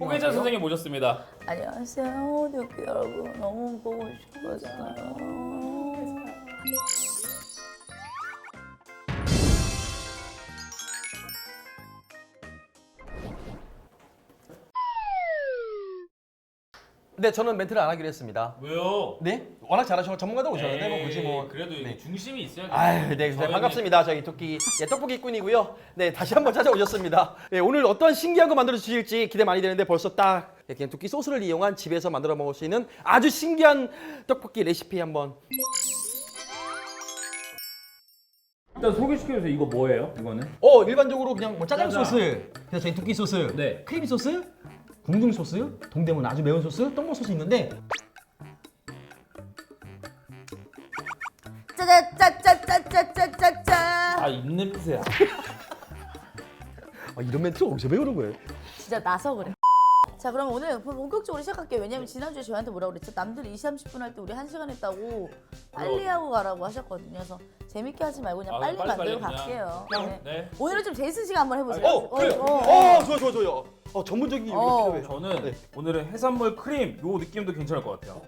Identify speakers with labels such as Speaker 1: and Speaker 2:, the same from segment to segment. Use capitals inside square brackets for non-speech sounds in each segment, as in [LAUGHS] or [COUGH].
Speaker 1: 홍혜자 선생님 모셨습니다.
Speaker 2: 안녕하세요, 듀크 여러분. 너무 보고 싶었어요.
Speaker 3: 네, 저는 멘트를 안 하기로 했습니다.
Speaker 1: 왜요?
Speaker 3: 네? 워낙 잘하셔서 전문가도 오셨는데 뭐
Speaker 1: 에이,
Speaker 3: 굳이 뭐
Speaker 1: 그래도 이게
Speaker 3: 네.
Speaker 1: 중심이 있어야
Speaker 3: 아유, 네, 네, 반갑습니다. 저희 토끼 예, 떡볶이 꾼이고요. 네, 다시 한번 찾아오셨습니다. 네, 오늘 어떤 신기한 거 만들어 주실지 기대 많이 되는데 벌써 딱 예, 그냥 토끼 소스를 이용한 집에서 만들어 먹을 수 있는 아주 신기한 떡볶이 레시피 한번.
Speaker 1: 일단 소개시켜주세요. 이거 뭐예요? 이거는?
Speaker 3: 어, 일반적으로 그냥 뭐 짜장
Speaker 1: 짜장.
Speaker 3: 소스, 그래서 저희 토끼 소스,
Speaker 1: 네.
Speaker 3: 크리미 소스, 궁중 소스, 동대문 아주 매운 소스, 떡볶 소스 있는데
Speaker 2: 짜자짜짜짜짜짜짜.
Speaker 1: 아 입냄새야.
Speaker 3: 아, 이런 멘트 어디서 배우는 거예요?
Speaker 2: 진짜 나서 그래. 자, 그럼 오늘 본격적으로 시작할게요. 왜냐면 지난주에 저희한테 뭐라고 그랬죠? 남들 20, 30분 할 때 우리 1시간 했다고 빨리 하고 가라고 하셨거든요. 그래서 재밌게 하지 말고 그냥
Speaker 1: 아,
Speaker 2: 빨리,
Speaker 1: 빨리,
Speaker 2: 만들고
Speaker 1: 빨리
Speaker 2: 갈게요. 네.
Speaker 1: 네.
Speaker 2: 오늘은 좀 제이슨 씨가 한번 해보세요.
Speaker 3: 어, 그래.
Speaker 2: 어,
Speaker 3: 어,
Speaker 2: 어, 어.
Speaker 3: 좋아, 좋아, 좋아요. 어, 전문적인 이게
Speaker 2: 어.
Speaker 3: 필요해요.
Speaker 1: 저는
Speaker 3: 네.
Speaker 1: 오늘은 해산물 크림 요 느낌도 괜찮을 것 같아요.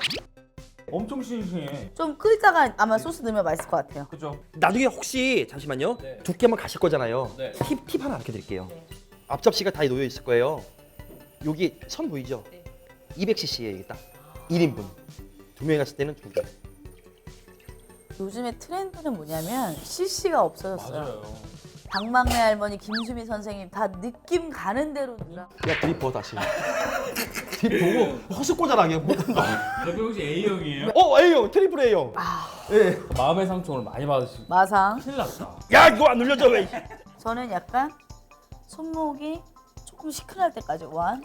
Speaker 1: 엄청 싱싱해.
Speaker 2: 좀 끓다가 아마 소스 넣으면 맛있을 것 같아요.
Speaker 1: 그죠?
Speaker 3: 나중에 혹시 잠시만요.
Speaker 1: 네.
Speaker 3: 두께만 가실 거잖아요.
Speaker 1: 네.
Speaker 3: 팁, 팁 하나 알려드릴게요.
Speaker 2: 네.
Speaker 3: 앞접시가 다 놓여 있을 거예요. 여기 선 보이죠?
Speaker 2: 네.
Speaker 3: 200cc예요, 이게 딱. 1인분. 두 명이 갔을 때는 두 개.
Speaker 2: 요즘에 트렌드는 뭐냐면 CC가 없어졌어요. 박막래 할머니, 김수미 선생님 다 느낌 가는 대로 누라.
Speaker 3: 야, 버 다시. 보고 허스꼬자하게 못한다.
Speaker 1: 대표 혹시 A형이에요?
Speaker 3: 어, A형, 트리플 A형.
Speaker 2: 아.
Speaker 3: 예.
Speaker 1: 마음의 상처를 많이 받으시고
Speaker 2: 마상.
Speaker 1: 큰일 났다.
Speaker 3: 야, 이거 안 눌려져, 왜.
Speaker 2: 저는 약간 손목이 조금 시큰할 때까지 원,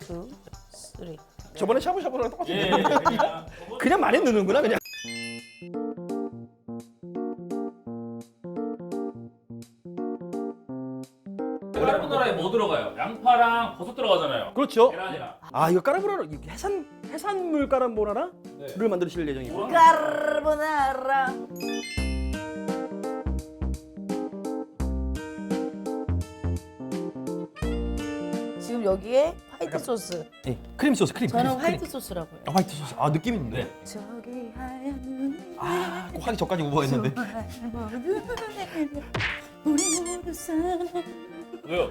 Speaker 2: 투, 쓰리.
Speaker 3: 저번에 샤브샤브랑 똑같은데.
Speaker 1: 예. 그냥
Speaker 3: 그냥 많이 넣는구나, 그냥.
Speaker 1: 까르보나라에 뭐 들어가요? 양파랑 버섯 들어가잖아요.
Speaker 3: 그렇죠.
Speaker 1: 계란이랑.
Speaker 3: 아, 이거 까르보나라, 해산, 해산물 까르보나라를
Speaker 1: 네.
Speaker 3: 만드실 예정이고.
Speaker 2: 까르보나라. 여기에 화이트 소스.
Speaker 3: 예, 크림 소스, 크림.
Speaker 2: 저는
Speaker 3: 크림,
Speaker 2: 화이트
Speaker 3: 크림.
Speaker 2: 소스라고 해요.
Speaker 3: 아, 화이트 소스. 아, 느낌 있는데.
Speaker 1: 네.
Speaker 2: 저기 하얀 눈이
Speaker 3: 아, 꼭 하기 전까지 우버했는데.
Speaker 2: 우리 모두 사랑.
Speaker 1: 왜요?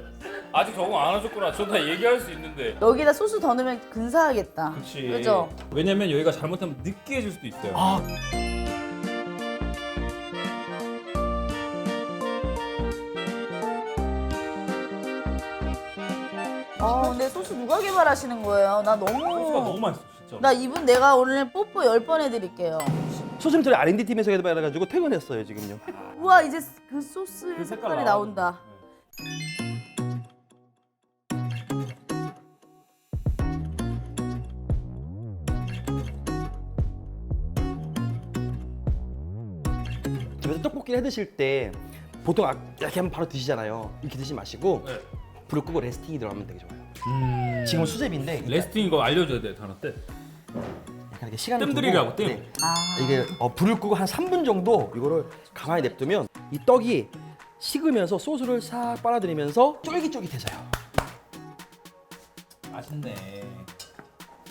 Speaker 1: 아직 적응 안 하셨구나. 저다 얘기할 수 있는데.
Speaker 2: 여기다 소스 더 넣으면 근사하겠다.
Speaker 1: 그렇지.
Speaker 2: 그죠?
Speaker 1: 왜냐면 여기가 잘못하면 느끼해질 수도 있어요.
Speaker 3: 아,
Speaker 2: 아, 근데 소스 누가 개발하시는 거예요? 나
Speaker 1: 소스가 너무
Speaker 2: 너무
Speaker 1: 맛있어, 진짜.
Speaker 2: 나 이분 내가 오늘 뽀뽀 10번 해드릴게요.
Speaker 3: 소심들이 R&D 팀에서 해봐가지고 퇴근했어요 지금요.
Speaker 2: 우와 이제 그 소스
Speaker 1: 그 색깔
Speaker 2: 색깔이
Speaker 1: 나오네.
Speaker 2: 나온다.
Speaker 3: 집에서 떡볶이를 해 드실 때 보통 아- 이렇게 하면 바로 드시잖아요. 이렇게 드시지 마시고
Speaker 1: 네.
Speaker 3: 불을 끄고 레스팅이 들어가면 되게 좋아요.
Speaker 1: 음.
Speaker 3: 지금 은 수제비인데
Speaker 1: 레스팅 이거 알려줘야 돼, 단어 때.
Speaker 3: 약간 이렇게 시간을
Speaker 1: 뜸들이라고,
Speaker 3: 두고,
Speaker 1: 뜸.
Speaker 2: 아
Speaker 3: 이게 어, 불을 끄고 한 3분 정도 이거를 가만히 냅두면 이 떡이 식으면서 소스를 싹 빨아들이면서 쫄깃쫄깃해져요.
Speaker 1: 맛있네.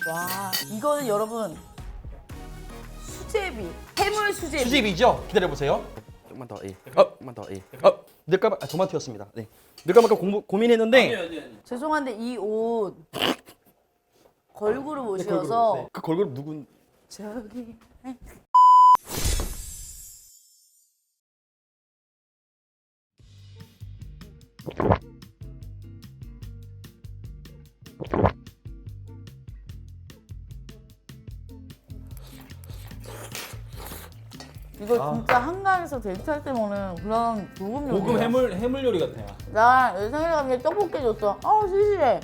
Speaker 2: 와 이거는 여러분 수제비 해물 수제비.
Speaker 3: 수제비죠? 기다려 보세요. 조금만 더, 예. 어, 조금만 더, 예. 어, 넣을까 봐 아, 토마토였습니다. 네. 말까 공부, 고민했는데
Speaker 1: 아니, 아니.
Speaker 2: 죄송한데 이 옷 걸그룹
Speaker 3: 네,
Speaker 2: 옷이어서
Speaker 3: 네. 그 걸그룹 누군?
Speaker 2: 저기 이거
Speaker 3: 아.
Speaker 2: 진짜 한강에서 데이트할 때 먹는 그런 고급 요리야.
Speaker 1: 고급 해물 해물 요리 같아요.
Speaker 2: 나 생일에 갑자기 떡볶이 줬어. 어 시시해.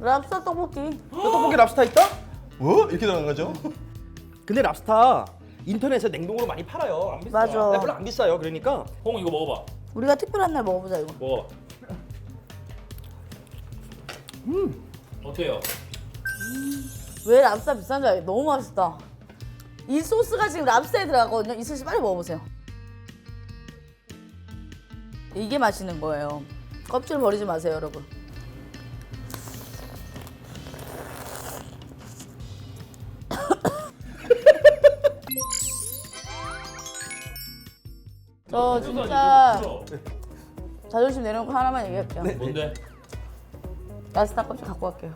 Speaker 2: 랍스터 떡볶이. [GASPS]
Speaker 3: 너 떡볶이 랍스타 있다? 뭐? 이렇게 들어간 거죠? [LAUGHS] 근데 랍스타 인터넷에 냉동으로 많이 팔아요. 안 비싸.
Speaker 2: 맞아.
Speaker 3: 네, 별로 안 비싸요. 그러니까
Speaker 1: 홍 이거 먹어봐.
Speaker 2: 우리가 특별한 날 먹어보자 이거.
Speaker 1: 먹어봐. 음. 어때요?
Speaker 2: 왜 랍스타 비싼 줄 알겠어. 너무 맛있다. 이 소스가 지금 랍스에 들어가거든요. 이슬 씨 빨리 먹어보세요. 이게 맛있는 거예요. 껍질 버리지 마세요, 여러분. [LAUGHS] 저 진짜 자존심 내려놓고 하나만 얘기할게요.
Speaker 1: 뭔데?
Speaker 2: 야스타 껍질 갖고 갈게요.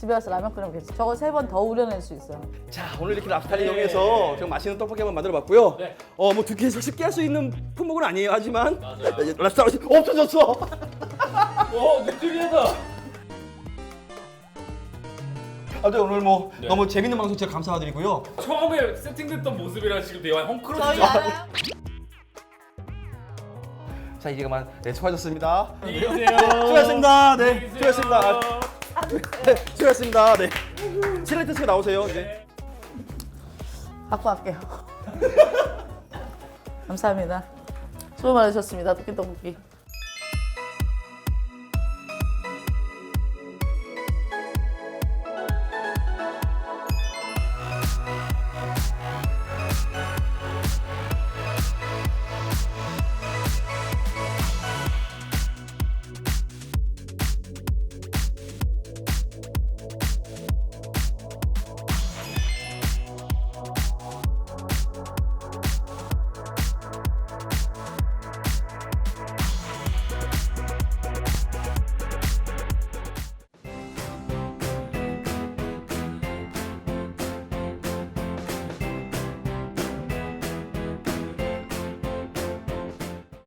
Speaker 2: 집에 가서 라면 끓이면 괜찮아. 저거 세 번 더 우려낼 수 있어요.
Speaker 3: 자 오늘 이렇게 랍스타를 이용해서 좀 맛있는 떡볶이 한번 만들어봤고요.
Speaker 1: 네.
Speaker 3: 어뭐 두께에서 쉽게 할 수 있는 품목은 아니에요. 하지만 랍스타 없어졌어. [LAUGHS]
Speaker 1: 어, 느낌이다.
Speaker 3: 아무튼 오늘 뭐
Speaker 1: 네.
Speaker 3: 너무 재밌는 방송 제가 감사드리고요.
Speaker 1: 처음에 세팅됐던 모습이랑 지금 되게 많이
Speaker 2: 저희
Speaker 1: 헝클어지죠.
Speaker 2: 알아요?
Speaker 3: 자 이제 그만 네 수고하셨습니다.
Speaker 1: 안녕히 계세요.
Speaker 3: 수고하셨습니다. 네
Speaker 1: 안녕히 계세요.
Speaker 3: 수고하셨습니다. 네 수고하셨습니다. 네. 칠레트스 나오세요 이제.
Speaker 2: 갖고 갈게요. [LAUGHS] 감사합니다. 수고 많으셨습니다. 토끼 떡볶이.